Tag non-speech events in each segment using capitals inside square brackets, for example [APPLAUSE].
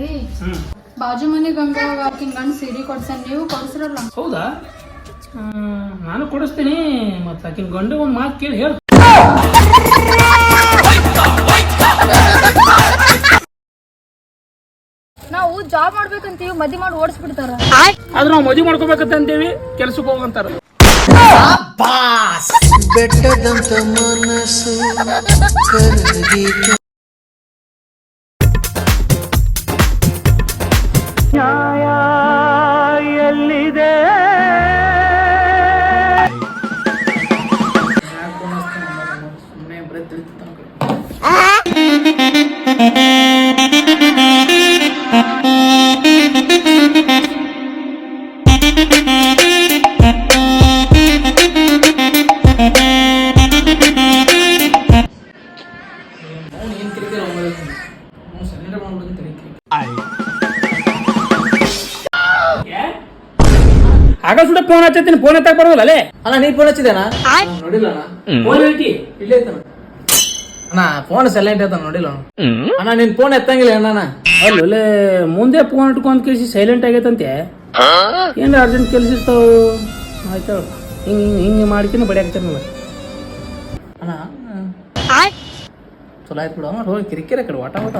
ರೀ ಬಾಜು ಮನೆ ಗಂಗಾಕಿನ ಆಕಿನ್ ಗಂಡ್ ಸೀರೆ ಕೊಡ್ಸನ್ ನೀವು? ಕೊಡ್ಸಿರಲ್ಲ. ಹೌದಾ? ನಾನು ಕೊಡಿಸ್ತೀನಿ ಮತ್ತೆ ಆಕಿನ ಗಂಡು ಒಂದು ಮಾತು ಕೇಳಿ ಹೇಳು. ನಾವು ಜಾಬ್ ಮಾಡ್ಬೇಕಂತೀವಿ ಮದಿ ಮಾಡಿ ಓಡಿಸ್ಬಿಡ್ತಾರ. ಆದ್ರೆ ನಾವು ಮದಿ ಮಾಡ್ಕೋಬೇಕಂತ ಅಂತೀವಿ ಕೆಲ್ಸಕ್ಕೆ ಹೋಗಂತಾರ. ಬೆಟ್ಟದಂತ ಮನಸ್ಸು ಕರಗಿತು. ছায়া ಆಗ ಸುಡ ಫೋನ್ ಹಚ್ಚತ್ತೀನಿ ಫೋನ್ ಎತ್ತಾಕ ಬರೋದಲ್ಲ ಅಲ್ಲೇ ಅಣ್ಣ ನೀ ಫೋನ್ ಹಚ್ಚಿದೇನಾ ನೋಡಿಲ್ಲ ಅಣ್ಣ. ಫೋನ್ ಇಲ್ಲೇ ಐತಣ್ಣ ಅಣ್ಣ. ಫೋನ್ ಸೈಲೆಂಟ್ ಐತ ನೋಡಿಲ್ಲ ಅಣ್ಣ. ನಿನ್ ಫೋನ್ ಎತ್ತಂಗಿಲ್ಲ ಅಣ್ಣ ಅಲ್ಲೇ ಮುಂದೆ ಫೋನ್ ಇಟ್ಕೊಂಡ್ ಕೇಳಿಸಿ ಸೈಲೆಂಟ್ ಆಗೈತಂತೆ. ಏನ್ ಅರ್ಜೆಂಟ್ ಕೆಲಸ ಇರ್ತಾವ ಆಯ್ತು ಹಿಂಗ್ ಹಿಂಗ್ ಬಡಿ ಮಾಡ್ಕಿನ ಬಡಿಯಾಕ್ತಾರ ಅಣ್ಣ ಚಲೋ ಆಯ್ತು ಬಿಡು ಹೋಗಿ ಕಿರಿಕಿರಿ ಕಡೆ ವಾಟ ವಾಟ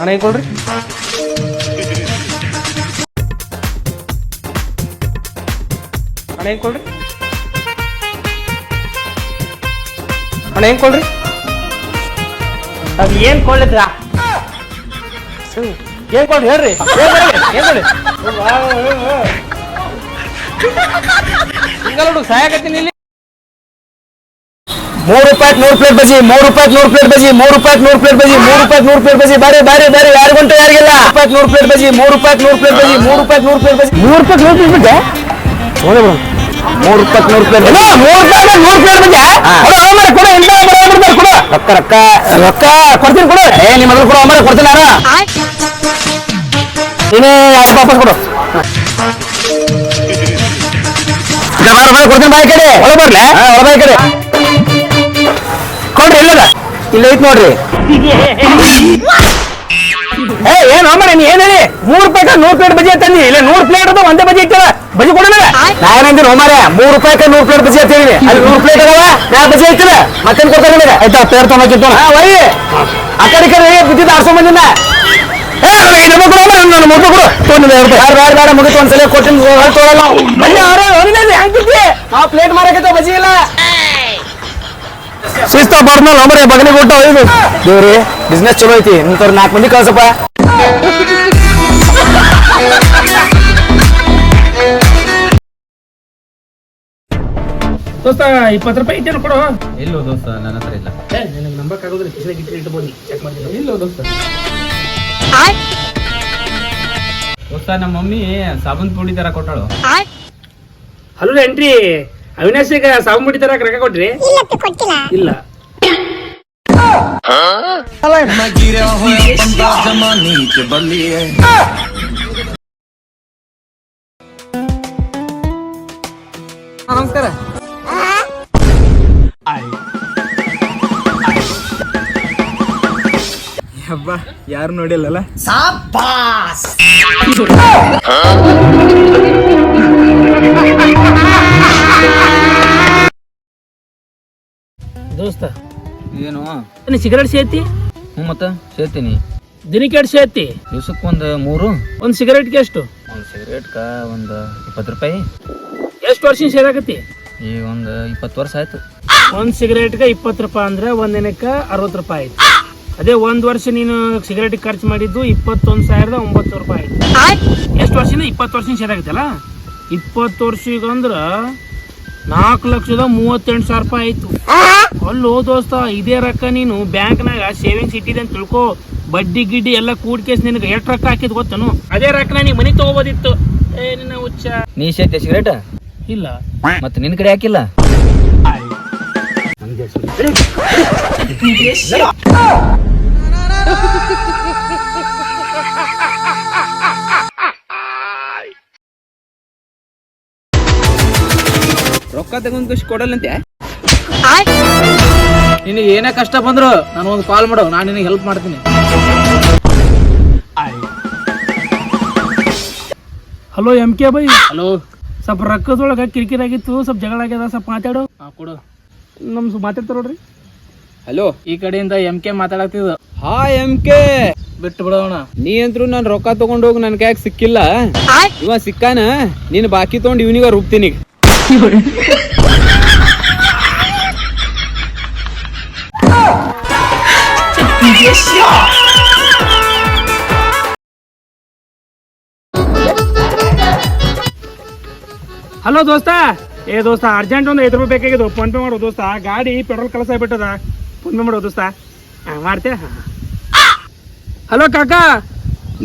ಅಣ್ಣ ಇಟ್ಕೊಳ್ರಿ ಕೊಡ್ರಿ? ಅಣ್ಣ ಏನ್ ಕೊಡ್ರಿ? ಅದ್ ಏನ್ ಕೊಡ್ಲಿದ್ರ? ಏನ್ ಕೊಡ್ರಿ ಹೇಳ್ರಿ. ಏನು ಕೊಡ್ರಿ? ಹಿಂಗಲ್ಲ ಸಹಾಯಕತ್ತೀನಿ ಇಲ್ಲಿ. ಮೂರು ರೂಪಾಯಿ ನೂರು ಪ್ಲೇಟ್ ಬಜಿ ಮೂರು ರೂಪಾಯಿ ನೂರು ಪ್ಲೇಟ್ ಬಜಿ ಮೂರು ರೂಪಾಯಿ ನೂರು ಪ್ಲೇಟ್ ಬಜಿ ಮೂರು ರೂಪಾಯಿ ನೂರು ಪ್ಲೇಟ್ ಬಜಿ ಬಾರಿ ಬಾರಿ ಬಾರಿ ಯಾರು ಗಂಟೆ ಯಾರಿಗಿಲ್ಲ ರೂಪಾಯಿ ನೂರು ಪ್ಲೇಟ್ ಬಜಿ ಮೂರು ರೂಪಾಯಿ ನೂರು ಪ್ಲೇಟ್ ಬಜಿ ಮೂರು ರೂಪಾಯಿ ನೂರು ಪ್ಲೇಟ್ ಬಜಿ ಮೂರು ರೂಪಾಯಿ ನೂರು ಪ್ಲೇಟ್ ಬಜಿ ಮೂರು ರೂಪಾಯಿ ನೂರು ಪ್ಲೇಟ್ ಬಜಿ ಮೂರು ರೂಪಾಯಿ ನೂರು ಪ್ಲೇಟ್ ಬಜಿ ಕೊಡು ಕೊಡು ಬರಾಬರ್ ಕೊಡು ರೊಕ್ಕ ರೊಕ್ಕ ರೊಕ್ಕ ಕೊಡ್ತೀನಿ ಕೊಡು ಏ ನಿಮ್ಮ ಮಗಳು ಕೊಡು ಅಮ್ಮರೆ ಕೊಡ್ತೀನಿ ನಾನು ನೀನೇ ಯಾರು ವಾಪಸ್ ಕೊಡು ಕೊಡ್ತೀನಿ ಬಾಯಿ ಕಡೆ ಒಳ ಬರ್ಲೆ ಒಳ ಬಾಯಿ ಕಡೆ ಇಲ್ಲ ಐತ್ ನೋಡ್ರಿ. ಏ ಏನ್ ಅಮ್ಮರೆ ನೀ ಏನ್ ಹೇಳಿ? ಮೂರ್ ರೂಪಾಯಿ ನೂರ್ ಪ್ಲೇಟ್ ಬಜಿ ತಂದಿ ಇಲ್ಲ ನೂರು ಪ್ಲೇಟ್ ಅದು ಒಂದೇ ಬಜಿ ಇತ್ತಲ್ಲ ಬಜಿ ಕೊಡ ನಾ ಏನಂತೀನಿ ಹೋಮಾರೆ ಮೂರು ರೂಪಾಯಿ ನೂರು ಪ್ಲೇಟ್ ಬಜಿ ಅಂತೀವಿ ಅಲ್ಲಿ ನೂರು ಪ್ಲೇಟ್ ಅದಾವ ನಾ ಬಜಿ ಐತಿಲ್ಲ ಮತ್ತೇನ್ ಕೊಡ್ತಾರೆ ನಿಮಗೆ ಆಯ್ತಾ ಪೇರ್ ತೊಗೊಂಡಿತ್ತು ಹಾ ಒಯ್ ಆ ಕಡೆ ಈ ಕಡೆ ಬಿದ್ದಿದ್ದ ಆರ್ಸೋ ಬಂದಿನ ಏ ಐದು ರೂಪಾಯಿ ಕೊಡು ಅಮ್ಮ, ನನ್ನ ಮುಟ್ಟು ಕೊಡು. ತೊಗೊಂಡಿದ್ದೆ ಎರಡು ರೂಪಾಯಿ ಬೇಡ ಬೇಡ ಮುಗಿತು ಒಂದ್ಸಲ ಕೊಟ್ಟಿನ ತೊಗೊಳಲ್ಲ ಬನ್ನಿ ಅವರೇ ಹೆಂಗಿದ್ದಿ ಆ ಪ್ಲೇಟ್ ಮಾರಕ್ಕೆ ಬಜಿ ಇಲ್ಲ. ಶಿಸ್ತ ಬರ್ನಲ್ಲ ಒಮ್ಮರೆ ಬಗಲಿಗೆ ಊಟ ಒಯ್ದು. ದೇವ್ರಿ ಬಿಸ್ನೆಸ್ ಚಲೋ ಐತಿ ನಿಂತವ್ರ ನಾಲ್ಕು ಮಂದಿ ಕಳ್ಸಪ್ಪ. ದೋಸ್ತ ಇಪ್ಪತ್ತು ರೂಪಾಯಿ ಇಟ್ಟೇನು ಕೊಡು. ಇಲ್ಲೋ ದೋಸ್ತ ನನ್ನ ಹತ್ರ ಇಲ್ಲ. ಏ ನಿನಗೆ ನಂಬಕ್ ಆಗೋದ್ರೆ ಕಿಸೆ ಗಿಟ್ಟಿ ಇಟ್ಬೋದು ಚೆಕ್ ಮಾಡ್ತೀನಿ. ಇಲ್ಲೋ ದೋಸ್ತ. ದೋಸ್ತ ನಮ್ಮ ಮಮ್ಮಿ ಸಾಬೂನ್ ಪುಡಿ ತರ ಕೊಟ್ಟಳು. ಹಲೋ ಎಂಟ್ರಿ ಅವಿನಾಶ್ ಈಗ ಸಾವು ಮುಡಿ ತರಕ ರೊಕ್ಕ ಕೊಟ್ರಿ? ಇಲ್ಲ. ನಮಸ್ಕಾರ. ಹಬ್ಬ ಯಾರು ನೋಡಿಲ್ಲಲ್ಲ? ಸಾಪಾಸ್ [LAUGHS] [LAUGHS] ದೋಸ್ತ. ಏನು? ನೀ ಸಿಗರೇಟ್ ಸೇತಿ ಹ್ಞೂ ಮತ್ತ ಸೇರ್ತೀನಿ ದಿನಕ್ಕೆ ಎರಡು ಸೇತಿ ದಿವ್ಸಕ್ಕೆ ಒಂದು ಮೂರು. ಒಂದು ಸಿಗರೇಟ್ಗೆ ಎಷ್ಟು? ಒಂದು ಸಿಗರೇಟ್ಗ ಒಂದು ಇಪ್ಪತ್ತು ರೂಪಾಯಿ. ಎಷ್ಟು ವರ್ಷ ಸೇರಾಕತಿ ಈ ಒಂದು ಇಪ್ಪತ್ತು ವರ್ಷ ಆಯ್ತು. ಒಂದು ಸಿಗರೇಟ್ಗೆ ಇಪ್ಪತ್ತು ರೂಪಾಯಿ ಅಂದ್ರೆ ಒಂದು ದಿನಕ್ಕೆ ಅರವತ್ತು ರೂಪಾಯಿ ಆಯ್ತು. ಅದೇ ಒಂದು ವರ್ಷ ನೀನು ಸಿಗರೇಟ್ ಖರ್ಚು ಮಾಡಿದ್ದು ಇಪ್ಪತ್ತೊಂದು ಸಾವಿರದ ಒಂಬತ್ತು ರೂಪಾಯಿ ಆಯ್ತು. ಎಷ್ಟು ವರ್ಷದಿಂದ ಇಪ್ಪತ್ತು ವರ್ಷ ಸೇರಾಗತ್ತಲ್ಲ ಇಪ್ಪತ್ತು ವರ್ಷ ಈಗ ಅಂದ್ರೆ ನಾಲ್ಕು ಲಕ್ಷದ ಮೂವತ್ತೆಂಟು ಸಾವಿರ ರೂಪಾಯಿ ಆಯ್ತು. ಅಲ್ಲೋ ದೋಸ್ತ ಇದೇ ರೊಕ್ಕ ನೀನು ಬ್ಯಾಂಕ್ನಾಗ ಸೇವಿಂಗ್ಸ್ ಇಟ್ಟಿದೆ ಅಂತ ತಿಳ್ಕೊ. ಬಡ್ಡಿ ಗಿಡ್ಡಿ ಎಲ್ಲ ಕೂಡ್ಕೇಸ್ ನಿನಗೆ ಎಷ್ಟು ರೊಕ್ಕ ಹಾಕಿದ್ ಗೊತ್ತನು? ಅದೇ ರೊಕ್ಕ ನೀ ಮನಿ ತಗೋಬೋದಿತ್ತು. ಏ ನಿನ್ನ ಹುಚ್ಚ. ನೀ ಸೇರ್ತೆ ಸಿಗರೇಟ್ ಇಲ್ಲ. ಮತ್ತೆ ನಿನ್ ಕಡೆ ಹಾಕಿಲ್ಲ? ರೊಕ್ಕ ತಗೊಂಡ್ ಕೊಡಲ್ಲಂತೆ. ನಿನಗೆ ಏನೇ ಕಷ್ಟ ಬಂದ್ರು ನಾನು ಒಂದು ಕಾಲ್ ಮಾಡು ನಾನು ನಿನಗೆ ಹೆಲ್ಪ್ ಮಾಡ್ತೀನಿ. Hello M K bye. Hello. ಸ್ವಲ್ಪ ರೊಕ್ಕದೊಳಗ ಕಿರಿಕಿರಿ ಆಗಿತ್ತು ಸ್ವಲ್ಪ ಜಗಳ ಆಗ್ಯದ ಸ್ವಲ್ಪ ಮಾತಾಡು. ಹಾ ಕೊಡು. ನಮ್ ಮಾತಾಡ್ತಾರ ನೋಡ್ರಿ. ಹಲೋ. ಈ ಕಡೆಯಿಂದ ಎಂ ಕೆ ಮಾತಾಡತ್ತಿದ ಹಾ ಎಂ ಕೆ ಬಿಟ್ಟು ಬಿಡೋಣ. ನೀ ಅಂತ್ರು ನಾನು ರೊಕ್ಕ ತಗೊಂಡೋಗಿ ನನ್ ಕೈಯಾಗ ಸಿಕ್ಕಿಲ್ಲ? ಇವ ಸಿಕ್ಕಾನ? ನೀನ್ ಬಾಕಿ ತಗೊಂಡ್ ಇವನಿಗ ರೂಪ್ತೀನಿ ಹಲೋ ದೋಸ್ತ. ಏ, ದೋಸ್ತ ಅರ್ಜೆಂಟ್ ಒಂದು ಐದು ರೂಪಾಯಿ ಬೇಕಾಗಿದ್ದು ಫೋನ್ ಪೇ ಮಾಡೋ, ದೋಸ್ತ. ಗಾಡಿ ಪೆಟ್ರೋಲ್ ಕಲಸ ಬಿಟ್ಟದ. ಫೋನ್ ಪೇ ಮಾಡೋ, ದೋಸ್ತ. ಹಾಂ ಹಲೋ ಕಾಕ.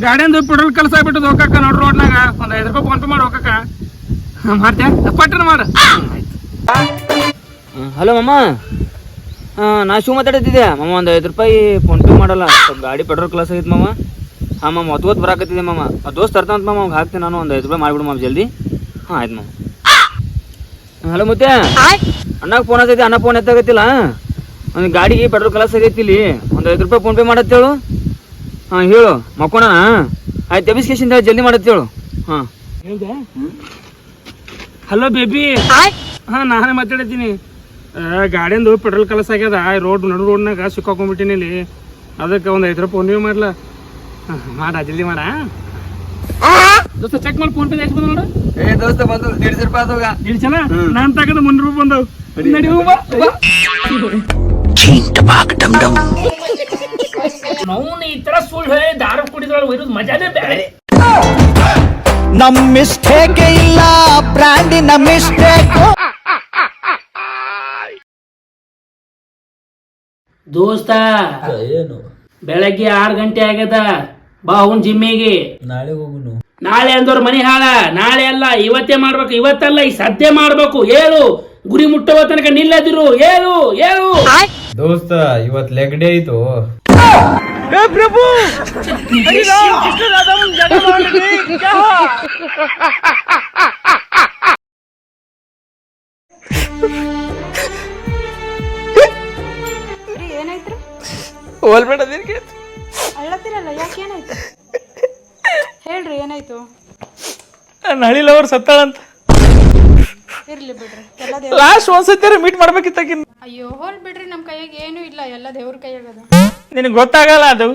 ಗಾಡಿಯಿಂದ ಪೆಟ್ರೋಲ್ ಕಲಸ ಆಗ್ಬಿಟ್ಟದ ಕಾಕ ನೋಡ್ರಿ ರೋಡ್ನಾಗ. ಒಂದು ಐದು ರೂಪಾಯಿ ಫೋನ್ ಪೇ ಮಾಡೋ ಕಾಕ ಮಾಡು. ಹಲೋ ಮಮ್ಮ ಹಾ ನಾ ಶಿವ ಮಾತಾಡತ್ತಿದ್ದೆ ಮಮ್ಮ ಒಂದ್ ಐದು ರೂಪಾಯಿ ಫೋನ್ ಪೇ ಮಾಡಲ್ಲ. ಸ್ವಲ್ಪ ಗಾಡಿ ಪೆಟ್ರೋಲ್ ಕ್ಲಾಸ್ ಆಗಿತ್ತು ಮಮ್ಮ ಹಾ ಮಮ್ಮ ಹೊತ್ಕೋತ್ ಬರಾಕತ್ತಿದೆ ಮಮ್ಮ ಆ ದೋಸ್ತ್ ತರ್ತಾನಂತ ಮಮ್ಮ ಅವ್ಗೆ ಹಾಕ್ತೀನಿ ನಾನು ಒಂದು ಐದು ರೂಪಾಯಿ ಮಾಡಿಬಿಡು ಮಮ್ಮ ಜಲ್ದಿ. ಹಾಂ ಆಯ್ತು ಮಮ್ಮ ಹಲೋ ಮತ್ತೆ ಅಣ್ಣ ಫೋನ್ ಆಗೈತಿ ಅಣ್ಣ ಫೋನ್ ಎತ್ತಾಗತ್ತಿಲ್ಲ ಒಂದು ಗಾಡಿಗೆ ಪೆಟ್ರೋಲ್ ಕ್ಲಾಸ್ ಆಗೈತಿ ಇಲ್ಲಿ. ಒಂದು ಐದು ರೂಪಾಯಿ ಫೋನ್ ಪೇ ಮಾಡತ್ತೇಳು ಹಾಂ ಹೇಳು. ಮಕ್ಕೋಣ ಆಯ್ತು ಎಬಿಸ್ಕೇಶನ್ ಜಲ್ದಿ ಮಾಡತ್ತೇಳು ಹಾಂ. ಹೇಳ್ದೆ? ಹಲೋ ಬೇಬಿ ಹಾ ನಾನೇ ಮಾತಾಡತ್ತೀನಿ ಗಾಡಿಯಿಂದ ಪೆಟ್ರೋಲ್ ಕಲಸ ಆಗ್ಯದ. ರೋಡ್ ನಡು ರೋಡ್ನಾಗ ಸಿಕ್ಕಾಕೊಂಡ್ಬಿಟ್ಟಿನಿ ಇಲ್ಲಿ. ಅದಕ್ಕೆ ಒಂದು ಐದು ರೂಪಾಯಿ ಫೋನ್ ಮಾಡ್ಲಾ? ಹಾ, ಮಾಡ ಜಲ್ದಿ ಮಾಡ ದೋಸ್ತ ಚೆಕ್ ಮಾಡಿ ಫೋನ್ ಪೇ ಎಷ್ಟು ಬಂದ ನೋಡು. ಏ ದೋಸ್ತ ಬಂದು ದೇಡ್ಸ ರೂಪಾಯಿ ಆದವಾಗ ಇಲ್ಲಿ ಚಲ ನಾನ್ ಮುನ್ನೂರು ರೂಪಾಯಿ ಬಂದವು. ನಡಿ ಹೋಗ್ ಬಾ, ಬಾ. ನಾವು ಈ ತರ ಸುಳ್ಳು ಹೇಳಿ ದಾರ ಕುಡಿದ್ರೊಳಗೆ ಇರೋದು ಮಜಾನೇ ಬೇರೆ. ನಮ್ ಮಿಸ್ಟೇಕ್ ಇಲ್ಲ ಬ್ರ್ಯಾಂಡಿನ ಮಿಸ್ಟೇಕ್ ದೋಸ್ತ ಏನು? ಬೆಳಗ್ಗೆ ಆರ್ ಗಂಟೆ ಆಗ್ಯದ. ಬಾ ಅವ್ನ್ ಜಿಮ್ಮಿಗೆ. ನಾಳೆ ಹೋಗುನು. ನಾಳೆ ಅಂದವ್ರ ಮನಿ ಹಾಳ. ನಾಳೆ ಅಲ್ಲ ಇವತ್ತೇ ಮಾಡ್ಬೇಕು. ಇವತ್ತಲ್ಲ ಈ ಸದ್ಯ ಮಾಡ್ಬೇಕು. ಏಳು. ಗುರಿ ಮುಟ್ಟುವ ತನಕ ನಿಲ್ಲದಿರು. ಏಳು ಏಳು. ದೋಸ್ತ ಇವತ್ ಲೆಗ್ ಡೇ ಆಯ್ತು ಏನಾಯ್ತ್ರಿ ಹೋಲ್ಬೇಡ ಅಳ್ಳತ್ತಿರಲ್ಲ ಯಾಕೆ ಏನಾಯ್ತು? ಹೇಳ್ರಿ ಏನಾಯ್ತು? ನಳಿಲ್ ಅವ್ರು ಸತ್ತಾಳಂತ. ಇರ್ಲಿ ಬಿಡ್ರಿ ಎಲ್ಲ ದೇವ್ರ ಲಾಸ್ಟ್ ಒಂದ್ಸತಿ ಮೀಟ್ ಮಾಡ್ಬೇಕಿತ್ತಾಗಿನ್ ಅಯ್ಯೋ ಹೋಲ್ ಬಿಡ್ರಿ ನಮ್ ಕೈಯಾಗ ಏನು ಇಲ್ಲ ಎಲ್ಲ ದೇವ್ರ ಕೈಯಾಗದ. ನಿನಗೆ ಗೊತ್ತಾಗಲ್ಲ ಅದು